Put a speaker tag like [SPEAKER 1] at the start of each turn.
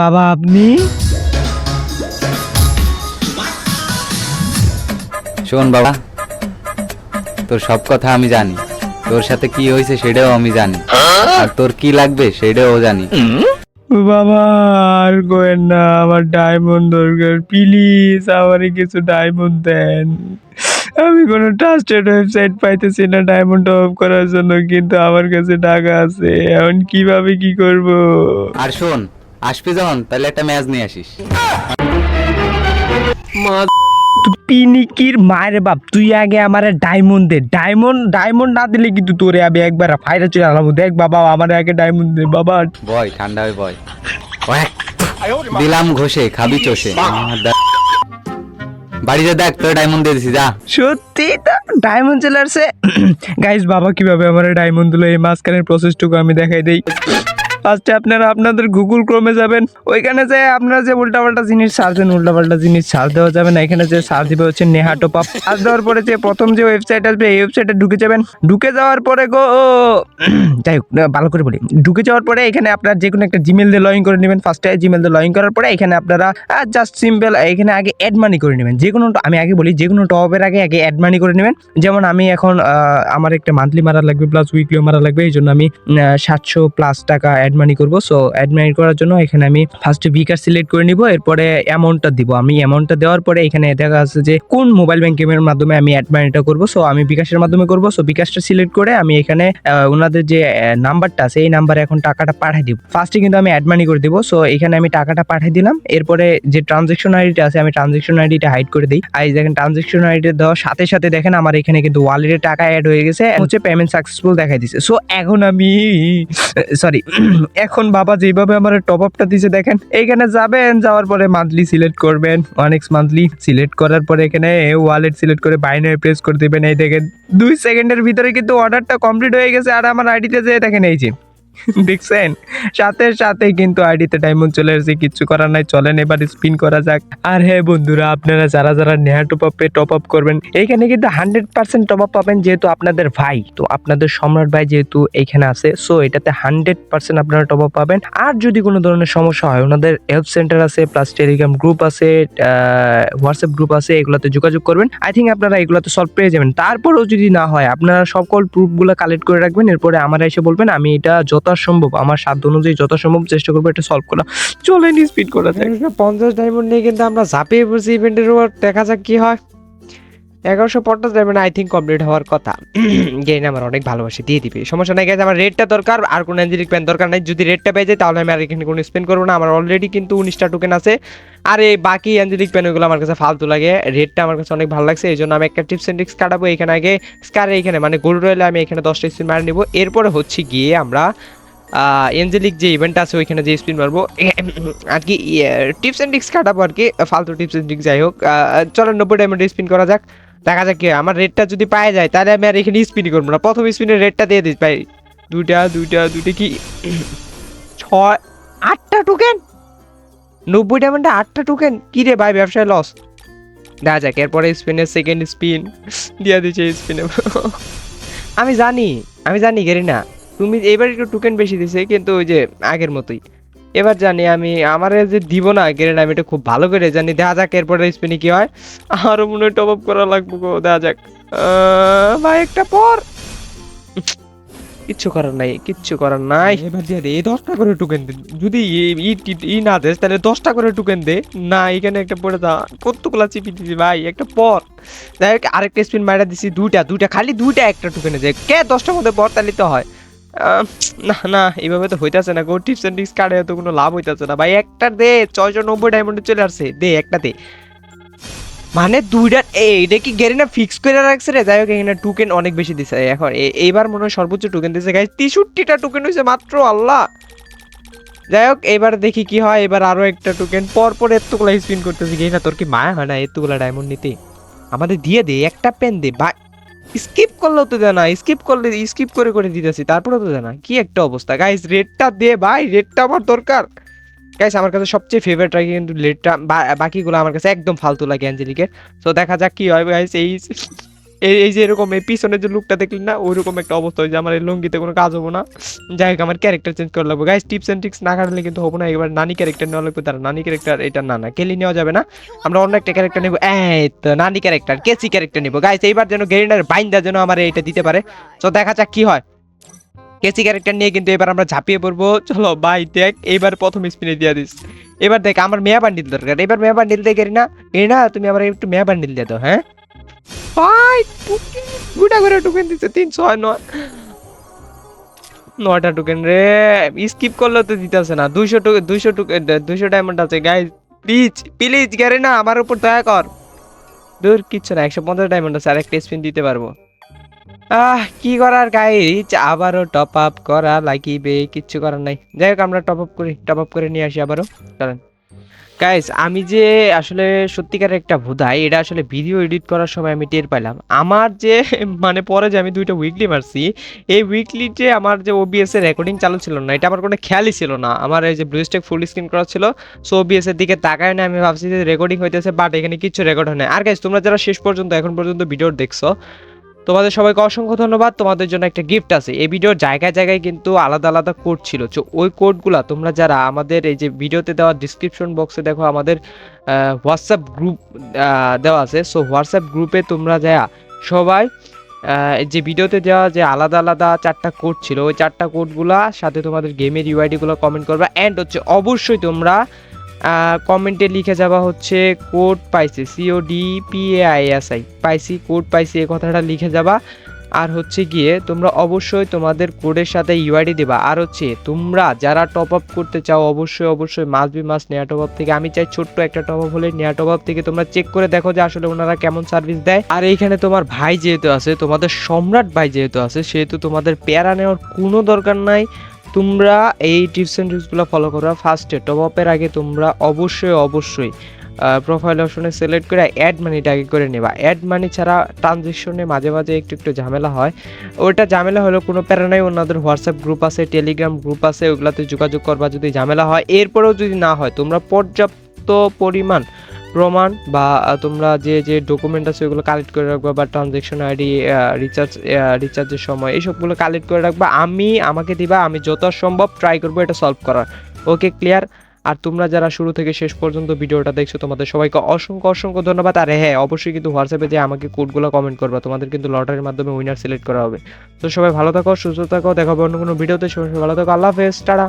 [SPEAKER 1] বাবা আপনি?
[SPEAKER 2] শোন বাবা তোর সব কথা আমি জানি। তোর সাথে কি হয়েছে সেটাও আমি জানি। আর তোর কি লাগবে সেটাও জানি।
[SPEAKER 1] বাবা আর কোয়েন না আমার ডায়মন্ড দরকার। প্লিজ আমারে কিছু ডায়মন্ড দেন। আমি কোনো ট্রাস্টেড ওয়েবসাইট পাইতেছি না ডায়মন্ড অফ করার জন্য কিন্তু আমার কাছে টাকা আছে। এখন কীভাবে কি করব?
[SPEAKER 2] আর শোন আসবি যখন তাহলে একটা ম্যাচ নিয়ে আসিস।
[SPEAKER 1] তুই পিনিকির মায়ের বাপ তুই আগে আমার ডায়মন্ড দে। ডায়মন্ড ডায়মন্ড না দিলে কিন্তু তোরে আমি একবার ফাইরে চলে আলাম দেখ বাবা আমার আগে ডায়মন্ড দে বাবা।
[SPEAKER 2] বয় ঠান্ডা হয়ে বয়। দিলাম ঘষে খাবি চষে। আমার বাড়িতে দেখ তোর ডায়মন্ড দিয়ে দিছি যা।
[SPEAKER 1] সত্যি ডায়মন্ড চলে আসছে? গাইস বাবা কীভাবে আমার ডায়মন্ড দিল? এই মাঝখানের প্রসেসটুকু আমি দেখাই দেই। ফার্স্টে আপনারা আপনাদের গুগল ক্রোমে যাবেন। ওইখানে যে আপনারা যে উল্টাপাল্টা জিনিস সার্চ দেন, উল্টাপাল্টা জিনিস সার্চ দেওয়া যাবে না। এখানে যে সার্চ দিবে হচ্ছে নেহা টপ আপ সার্চ দেওয়ার পরে যে প্রথম যে ওয়েবসাইট আসবে, এই ওয়েবসাইটে ঢুকে যাবেন। ঢুকে যাওয়ার পরে গো যাই হোক ভালো করে বলি। ঢুকে যাওয়ার পরে এখানে আপনার যে কোনো একটা জিমেল দিয়ে লগ ইন করে নেবেন। ফার্স্টে জিমেল দিয়ে লগ ইন করার পরে এখানে আপনারা জাস্ট সিম্পল এখানে আগে অ্যাড মানি করে নেবেন। যে কোনো আমি আগে বলি যে কোনো টপের আগে আগে অ্যাড মানি করে নেবেন। যেমন আমি এখন আমার একটা মান্থলি মারা লাগবে প্লাস উইকলিও মারা লাগবে। এই জন্য আমি সাতশো প্লাস টাকা অ্যাড মানি করব সো অ্যাড মানি করার জন্য এখানে আমি ফার্স্টে বিকার সিলেক্ট করে নিব, এরপরে অ্যামাউন্টটা দিব। আমি অ্যামাউন্টটা দেওয়ার পরে এখানে দেখা যাচ্ছে যে কোন মোবাইল ব্যাংকিং এর মাধ্যমে আমি অ্যাড মানিটা করব সো আমি বিকাশের মাধ্যমে করব সো বিকাশটা সিলেক্ট করে আমি এখানে ওনাদের যে নাম্বারটা আছে, এই নাম্বারে এখন টাকাটা পাঠিয়ে দিব। ফার্স্টে কিন্তু আমি অ্যাড মানি করে দিব সো এখানে আমি টাকাটা পাঠিয়ে দিলাম, এরপরে যে ট্রানজেকশন আইডিটা আছে, আমি ট্রানজেকশন আইডিটা হাইড করে দিই। আর দেখেন ট্রানজেকশন আইডি দেওয়ার সাথে সাথে দেখেন আমার এখানে কিন্তু ওয়ালেটে টাকা অ্যাড হয়ে গেছে হচ্ছে পেমেন্ট সাকসেসফুল দেখাই দিছে। সো এখন আমি সরি এখন বাবা যেভাবে আমার টপ আপটা দিছে, দেখেন এখানে যাবেন, যাওয়ার পরে মান্থলি সিলেক্ট করবেন। অনেক মান্থলি সিলেক্ট করার পরে এখানে ওয়ালেট সিলেক্ট করে বাইনারি প্রেস করে দিবেন। এই দেখেন, দুই সেকেন্ডের ভিতরে কিন্তু অর্ডারটা কমপ্লিট হয়ে গেছে, আর আমার আইডিতে যে দেখেন, এই যে দেখছেন? সাথে সাথে কিন্তু আইডিতে ডায়মন্ড চলে এসেছে কিচ্ছু করার নাই, চলেন এবার স্পিন করা যাক। আর হ্যাঁ বন্ধুরা, আপনারা যারা যারা নেহা টপ আপে টপ আপ করবেন এইখানে কিন্তু হান্ড্রেড পার্সেন্ট টপ আপ পাবেন যেহেতু আপনাদের ভাই। তো আপনাদের সম্রাট ভাই যেহেতু এইখানে আছে সো এটাতে হান্ড্রেড পার্সেন্ট আপনারা টপ আপ পাবেন। আর যদি কোনো ধরনের সমস্যা হয়, ওনাদের হেল্প সেন্টার আছে প্লাস টেলিগ্রাম গ্রুপ আছে হোয়াটসঅ্যাপ গ্রুপ আছে, এগুলোতে যোগাযোগ করবেন। আই থিঙ্ক আপনারা এগুলোতে সলভ পেয়ে যাবেন। তারপরেও যদি না হয়, আপনারা সকল প্রুফগুলো কালেক্ট করে রাখবেন, এরপরে আমার এসে বলবেন, আমি এটা যথাসম্ভব, আমার সাধ্য অনুযায়ী যথাসম্ভব চেষ্টা করব এটা সলভ করা। চলেন স্পিড করা যায়
[SPEAKER 3] পঞ্চাশ ডায়মন্ড নিয়ে কিন্তু আমরা ঝাঁপিয়ে পড়ছি ইভেন্টের উপর, দেখা যাক কি হয়। এগারোশো পঞ্চাশ ডায়মন্ড আই থিঙ্ক কমপ্লিট হওয়ার কথা। গেইন আমার অনেক ভালোবাসি, দিয়ে দিবে। সমস্যা নাই গেছে আমার রেটটা দরকার, আর কোনো অ্যাঞ্জেলিক প্যান দরকার নাই। যদি রেটটা পেয়ে যায় তাহলে আমি আর এখানে কোনো স্পেন্ড করব না। আমার অলরেডি কিন্তু উনিশটা টোকেন আছে। আর এই বাকি অ্যাঞ্জেলিক প্যান ওগুলো আমার কাছে ফালতু লাগে। রেটটা আমার কাছে অনেক ভালো লাগছে, এই জন্য আমি একটা টিপস অ্যান্ড ট্রিক্স কাটাবো এখানে আগে। স্কার এখানে মানে গোল্ড রয়েলে আমি এখানে দশটা স্পিন মারি নিবো। এরপরে হচ্ছে গিয়ে আমরা এঞ্জেলিক যে ইভেন্ট আছে, ওইখানে যে স্পিন মারবো। আর কি টিপস অ্যান্ড ট্রিক্স কাটাবো আর কি, ফালতু টিপস অ্যান্ড ট্রিক্স যাই হোক। চলো, নব্বই ডায়মন্ড স্পিন করা যাক। দেখা যাক কি আমার রেটটা যদি পাওয়া যায়, তাহলে আমি আর এখানে স্পিনই করব না। প্রথম স্পিনের রেটটা দিয়ে দিই, ভাই। দুইটা দুইটা দুইটা কি? ছয়, আটটা টোকেন নব্বই ডায়মন্ডে আটটা টোকেন কি রে ভাই, ব্যবসায় লস দেখা যাক, এরপরে স্পিনের সেকেন্ড স্পিন দিয়ে দিচ্ছে স্পিনে আমি জানি আমি জানি গেরি না তুমি এবার একটু টোকেন বেশি দিছে, কিন্তু ওই যে আগের মতোই। এবার জানি আমি, আমার যে দিব না গেরে না আমি এটা খুব ভালো করে জানি। দেখা যাক, এরপরে স্পিনে কি হয়। আরও মনে হয় টপ আপ করা লাগবে গো, দেখা যাক। ভাই, একটা পর। কিচ্ছু করার নাই, কিচ্ছু করার নাই। এবার দিয়ে দে দশটা করে টোকেন দে। যদি ই- না দেস, তাহলে দশটা করে টোকেন দে। না, এখানে একটা পড়ে দা কতগুলা চিপি দিছি ভাই, একটা পর। দেখ আরেকটা স্পিন মারা দিছি, দুইটা দুইটা, খালি দুইটা একটা টোকেনে যে, কে দশটার মধ্যে পর, তাহলে তো হয়। না না, এইভাবে তো হইতাছে না গো। টিপস এন্ড ট্রিক্স কার্ডে তো কোনো লাভ হইতাছে না। ভাই, একটা দে, ছয়শো নব্বই ডায়মন্ডে চলে আসছে। দে, একটা দে। মানে দুইটা, এই, এটা কি গেরিনা ফিক্স করে রাখছে রে? যাই হোক, এখানে টোকেন অনেক বেশি দিছে। এখন এইবার মনে হয় সর্বোচ্চ টোকেন দিছে। গাইস তেষট্টিটা টোকেন হয়েছে মাত্র, আল্লাহ! যাই হোক, এবার দেখি কি হয়। এবার আরও একটা টোকেন পর পর এতগুলা স্পিন করতেছি। গেরিনা তোর কি মায়া হয় না এতগুলা ডায়মন্ড নিতে? আমাদের দিয়ে দে, একটা পেন দে। বা স্কিপ করলেও তো দেয় না, স্কিপ করলে, স্কিপ করে করে দিতেছি, তারপরেও তো দেয় না। কি একটা অবস্থা। গাইস রেটটা দে ভাই রেটটা আমার দরকার। গাইস আমার কাছে সবচেয়ে ফেভারিট লাগে কিন্তু লেটটা বাকিগুলো আমার কাছে একদম ফালতু লাগে অ্যাঞ্জেলিকের তো দেখা যাক কি হয় গাইস এই এই যে এরকম এই পিছনের যে লুকটা দেখলেন না ওইরকম একটা অবস্থা হয়েছে। আমার এই লুঙ্গিতে কোনো কাজ হব না। যাই হোক, আমার ক্যারেক্টার চেঞ্জ করা লাগবে। গাইস টিপস এন্ড ট্রিক্স না কাটলে কিন্তু হব না। এবার নানি ক্যারেক্টার নেওয়া লাগবে। তারা নানি ক্যারেক্টার এটা না না, কেলি নেওয়া যাবে না। আমরা অন্য একটা ক্যারেক্টার নেব। এই তো, নানি ক্যারেক্টার কেসি ক্যারেক্টার নেব। গাইস এইবার যেন গেরিনার বাইন্দা যেন আমার এটা দিতে পারে। তো দেখা যাক কি হয়। কেসি ক্যারেক্টার নিয়ে কিন্তু এবার আমরা ঝাঁপিয়ে পড়ব। চলো বাই দেখ এবার প্রথম স্পিনে দিয়ে দিস। এবার দেখ, আমার মেয়া বান্ডিল দরকার। এবার মেয়া বান্ডিল দিয়ে গেরিনা গেরিনা তুমি আমার একটু মেয়া বান্ডিল দিয়ে দাও হ্যাঁ? নয়টা টোকেন রে স্কিপ করলে তো দিতেছে না। দুইশো দুইশো টোকেন দুইশো ডায়মন্ড আছে। গাইজ প্লিজ প্লিজ গ্যারে না, আমার উপর দয়া কর। দূর, কিচ্ছু না, একশো পঞ্চাশ ডায়মন্ড আছে আর একটা স্পিন দিতে পারব। আহ, কি করার গাইজ আবারও টপ আপ করা, লাগিবে, কিচ্ছু করার নাই। যাই হোক, আমরা টপ আপ করি টপ আপ করে নিয়ে আসি আবারও। চলেন। গাইস আমি যে আসলে সত্যিকারের একটা ভুদাই, এটা আসলে ভিডিও এডিট করার সময় আমি টের পাইলাম। আমার যে মানে পরে যে আমি দুইটা উইকলি মারছি, এই উইকলিতে আমার যে ওবিএস এর রেকর্ডিং চালু ছিল না, এটা আমার কোনো খেয়ালই ছিল না। আমার এই যে ব্লুস্টেক ফুল স্ক্রিন করা ছিল সো ওবিএস এর দিকে তাকায় না আমি ভাবছি যে রেকর্ডিং হইতেছে বাট এখানে কিছু রেকর্ড হয় না আর গাইস তোমরা যারা শেষ পর্যন্ত, এখন পর্যন্ত ভিডিও দেখছ তোমাদের সবাইকে অসংখ্য ধন্যবাদ। তোমাদের জন্য একটা গিফট আছে। এই ভিডিওর জায়গায় জায়গায় কিন্তু আলাদা আলাদা কোড ছিল। তো ওই কোডগুলা তোমরা যারা আমাদের এই যে ভিডিওতে দেওয়া ডিসক্রিপশন বক্সে দেখো, আমাদের হোয়াটসঅ্যাপ গ্রুপ দেওয়া আছে। সো হোয়াটসঅ্যাপ গ্রুপে তোমরা যা সবাই যে ভিডিওতে দেওয়া যে আলাদা আলাদা চারটা কোড ছিল, ওই চারটা কোডগুলা সাথে তোমাদের গেমের ইউআইডিগুলো কমেন্ট করবা। অ্যান্ড হচ্ছে অবশ্যই তোমরা কমেন্টে লিখে যাওয়া হচ্ছে কোড পাইছি CO D P A I S I পাইছি কোড পাইছি, এই কথাটা লিখে যাবা। আর হচ্ছে গিয়ে, তোমরা অবশ্যই তোমাদের কোডের সাথে ইউআইডি দেবা। আর হচ্ছে, তোমরা যারা টপ আপ করতে চাও, অবশ্যই অবশ্যই মাস বি মাস নেয়া টপ আপ থেকে। আমি চাই ছোট্ট একটা টপ আপ হলে নেয়া টপ আপ থেকে তোমরা চেক করে দেখো যে আসলে ওনারা কেমন সার্ভিস দেয়। আর এইখানে তোমার ভাই যেহেতু আছে, তোমাদের সম্রাট ভাই যেহেতু আছে, সেহেতু তোমাদের প্যারা নেওয়ার কোনো দরকার নাই। তোমরা এই টিপস অ্যান্ড ট্রিক্সগুলো ফলো করো ফার্স্টে টপ আপের আগে তোমরা অবশ্যই অবশ্যই প্রোফাইল অপশনে সিলেক্ট করে অ্যাড মানিটা আগে করে নেবা। অ্যাড মানি ছাড়া ট্রানজেকশনে মাঝে মাঝে একটু একটু ঝামেলা হয়। ওইটা ঝামেলা হলো কোনো প্যারা নাই ওনাদের হোয়াটসঅ্যাপ গ্রুপ আছে টেলিগ্রাম গ্রুপ আছে ওগুলাতে যোগাযোগ করবা যদি ঝামেলা হয়। এরপরেও যদি না হয়, তোমরা পর্যাপ্ত পরিমাণ প্রমাণ বা তোমরা যে যে ডকুমেন্ট আছে ওগুলো কালেক্ট করে রাখবা বা ট্রানজেকশন আইডি রিচার্জ রিচার্জের সময় এইসবগুলো কালেক্ট করে রাখবা। আমি, আমাকে দিবা, আমি যত সম্ভব ট্রাই করব এটা সলভ করার। ওকে ক্লিয়ার আর তোমরা যারা শুরু থেকে শেষ পর্যন্ত ভিডিওটা দেখছ, তোমাদের সবাইকে অসংখ্য অসংখ্য ধন্যবাদ। আর হ্যাঁ অবশ্যই কিন্তু হোয়াটসঅ্যাপে যে আমাকে কোডগুলো কমেন্ট করবা, তোমাদের কিন্তু লটারির মাধ্যমে উইনার সিলেক্ট করা হবে। তো সবাই ভালো থাকো, সুস্থ থাকো, দেখা হবে অন্য কোনো ভিডিওতে। সবাই ভালো থাকো, আল্লাহ হাফেজ, টাটা।